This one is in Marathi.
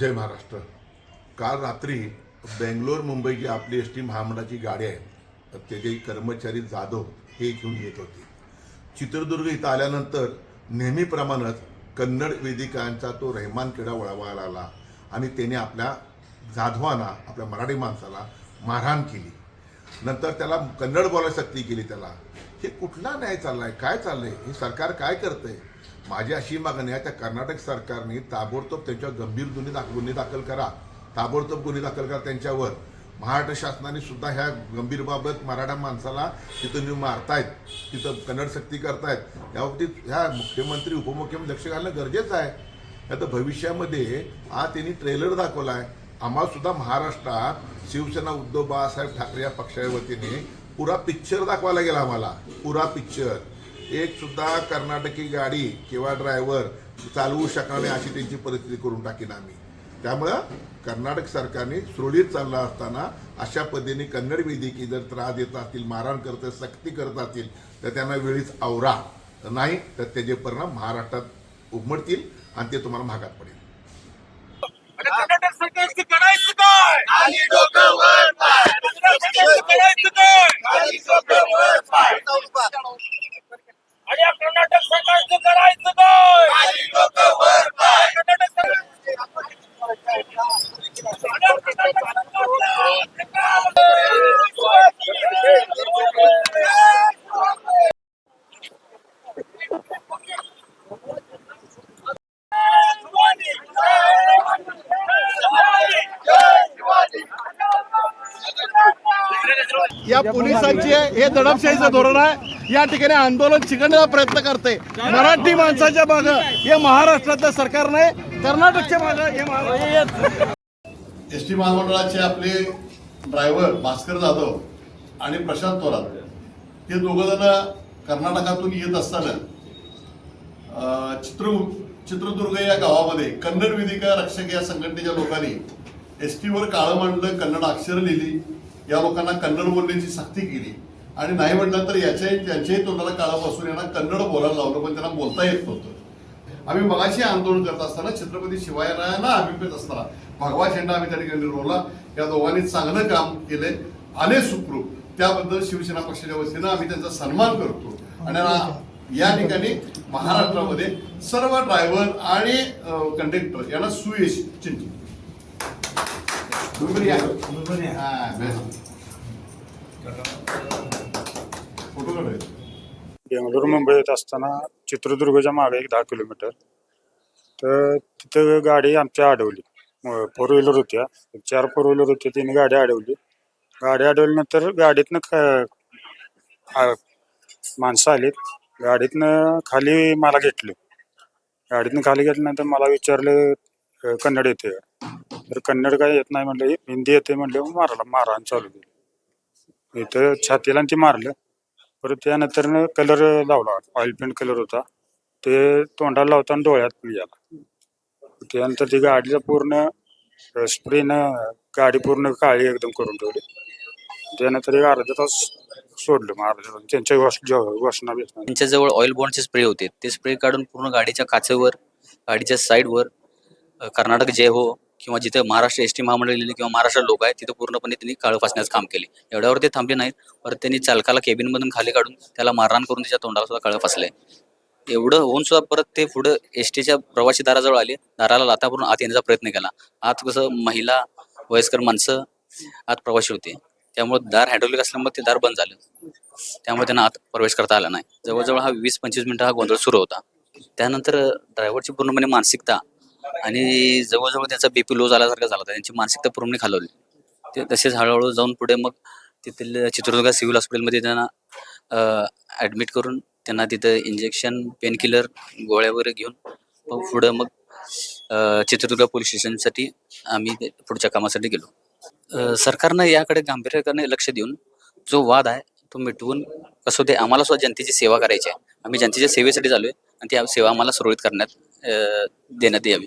जय महाराष्ट्र. काल रात्री बेंगलोर मुंबई जी आपली एस टी महामंडळाची गाडी आहे त्याचे कर्मचारी जाधव हे घेऊन येत होते. चित्रदुर्ग इथं आल्यानंतर नेहमीप्रमाणेच कन्नड वेदिकांचा तो रहमान किडा वळवायला आला आणि त्याने आपल्या जाधवांना आपल्या मराठी माणसाला मारहाण केली. नंतर त्याला कन्नड बोलायला सक्ती केली त्याला. हे कुठला न्याय चाललाय काय चाललंय? हे सरकार काय करतंय? माझी अशी मागणी आहे त्या कर्नाटक सरकारने ताबडतोब त्यांच्यावर गंभीर गुन्हे दाख गुन्हे दाखल करा. ताबडतोब गुन्हे दाखल करा त्यांच्यावर. महाराष्ट्र शासनाने सुद्धा ह्या गंभीर बाबत मराठा माणसाला तिथं तुम्ही मारतायत तिथं कन्नड सक्ती करतायत याबाबतीत ह्या मुख्यमंत्री उपमुख्यमंत्री लक्ष घालणं गरजेचं आहे. आता भविष्यामध्ये हा त्यांनी ट्रेलर दाखवला आहे आम्हाला सुद्धा महाराष्ट्रात शिवसेना उद्धव बाळासाहेब ठाकरे या पक्षाच्या वतीने पुरा पिक्चर दाखवायला गेला आम्हाला. पुरा पिक्चर एक सुद्धा कर्नाटकी गाडी किंवा ड्रायव्हर चालवू शकणार नाही अशी त्यांची परिस्थिती करून टाकीन आम्ही. त्यामुळं कर्नाटक सरकारने सुरळीत चालला असताना अशा पद्धतीने कन्नड वेदिकी जर त्रास देत असतील मारहाण करत सक्ती करत असतील तर त्यांना वेळीच आवरा. नाही तर त्याचे परिणाम महाराष्ट्रात उमटतील आणि ते तुम्हाला महागात पडेल. आणि कर्नाटक सरकारचं करायचं काय? या पोलिसांची हे दडपशाहीचं धोरण आहे. या ठिकाणी आंदोलन चिकटण्याचा प्रयत्न करते. मराठी माणसाच्या माग हे महाराष्ट्रातलं सरकार नाही कर्नाटकच्या माग हे एस टी महामंडळाचे आपले ड्रायव्हर भास्कर जाधव आणि प्रशांत थोरात हे दोघं जण कर्नाटकातून येत असताना अं, चित्र चित्रदुर्ग या गावामध्ये कन्नड विधिका रक्षक या संघटनेच्या लोकांनी एस टीवर काळं मांडलं कन्नड अक्षरं लिहिली. या लोकांना कन्नड बोलण्याची सक्ती केली. आणि नाही म्हटलं तर याच्याही त्यांच्याही तोंडाला काळापासून यांना कन्नड बोलायला लावलं पण त्यांना बोलता येत नव्हतं. आम्ही मगाशी आंदोलन करत असताना छत्रपती शिवाजीरायांना अभिप्रेत असताना भगवा झेंडा आम्ही त्या ठिकाणी रोवला या दोघांनी चांगलं काम केलंय. आले सुखरूप. त्याबद्दल शिवसेना पक्षाच्या वतीनं आम्ही त्यांचा सन्मान करतो. आणि या ठिकाणी महाराष्ट्रामध्ये सर्व ड्रायव्हर आणि कंडक्टर यांना सुयश चिंती बेंगलोर मुंबई येत असताना चित्रदुर्गच्या मागे एक दहा किलोमीटर. तर तिथं गाडी आमच्या अडवली. फोर व्हीलर होत्या. चार फोर व्हीलर होत्या तिने गाडी अडवली. गाडी अडवल्यानंतर गाडीतनं ख माणसं आलीत. गाडीतनं खाली मला घेतलं. गाडीतनं खाली घेतल्यानंतर मला विचारलं कन्नड येते तर कन्नड काय येत नाही म्हणलं हिंदी येते म्हणलं मारला मारहाण चालू केली. इथं छातीला आणि मारलं. परत त्यानंतर कलर लावला ऑइल पेंट कलर होता. ते तोंडाला लावताना डोळ्यात पण गेला. त्यानंतर ती गाडीला पूर्ण स्प्रेनं गाडी पूर्ण काळी एकदम करून ठेवली. त्यानंतर एक अर्धा तास सोडलं मग अर्धा तास. त्यांच्या वसना त्यांच्याजवळ ऑइल बॉन्डचे स्प्रे होते. ते स्प्रे काढून पूर्ण गाडीच्या काचेवर गाडीच्या साईडवर कर्नाटक जय हो किंवा जिथे महाराष्ट्र एस टी महामंडळ लिहिले किंवा महाराष्ट्र लोक आहेत तिथे पूर्णपणे त्यांनी काळ फासण्याचं काम केले. एवढ्यावर ते थांबले नाहीत. परत त्यांनी चालकाला केबिनमधून खाली काढून त्याला मारहाण करून त्याच्या तोंडाला सुद्धा काळं फासले एवढं होऊन सुद्धा परत ते पुढे एस टीच्या प्रवासी दाराजवळ आले. दाराला लाथा आत येण्याचा प्रयत्न केला. आत कसं महिला वयस्कर माणसं आत प्रवासी होते. त्यामुळे दार हायड्रोलिक असल्यामुळे ते दार बंद झालं. त्यामुळे त्यांना आत प्रवेश करता आला नाही. जवळजवळ हा वीस पंचवीस मिनिटं हा गोंधळ सुरू होता. त्यानंतर ड्रायव्हरची पूर्णपणे मानसिकता आणि जवळजवळ त्याचा बीपी लो झाल्यासारखा झाला होता. त्यांची मानसिकता पूर्ण खालवली ते तसेच हळूहळू जाऊन पुढे मग तेथील चित्रदुर्ग सिव्हिल हॉस्पिटलमध्ये त्यांना ॲडमिट करून त्यांना तिथं इंजेक्शन पेनकिलर गोळ्या वगैरे घेऊन मग पुढं मग चित्रदुर्गा चित्रदुर्ग पोलीस स्टेशनसाठी आम्ही पुढच्या कामासाठी गेलो. सरकारनं याकडे गांभीर्याने लक्ष देऊन जो वाद आहे तो मिटवून कसं ते आम्हाला सुद्धा जनतेची सेवा करायची आहे. आम्ही जनतेच्या सेवेसाठी चालू आहे आणि ती सेवा आम्हाला सुरळीत करण्यात देण्यात यावी.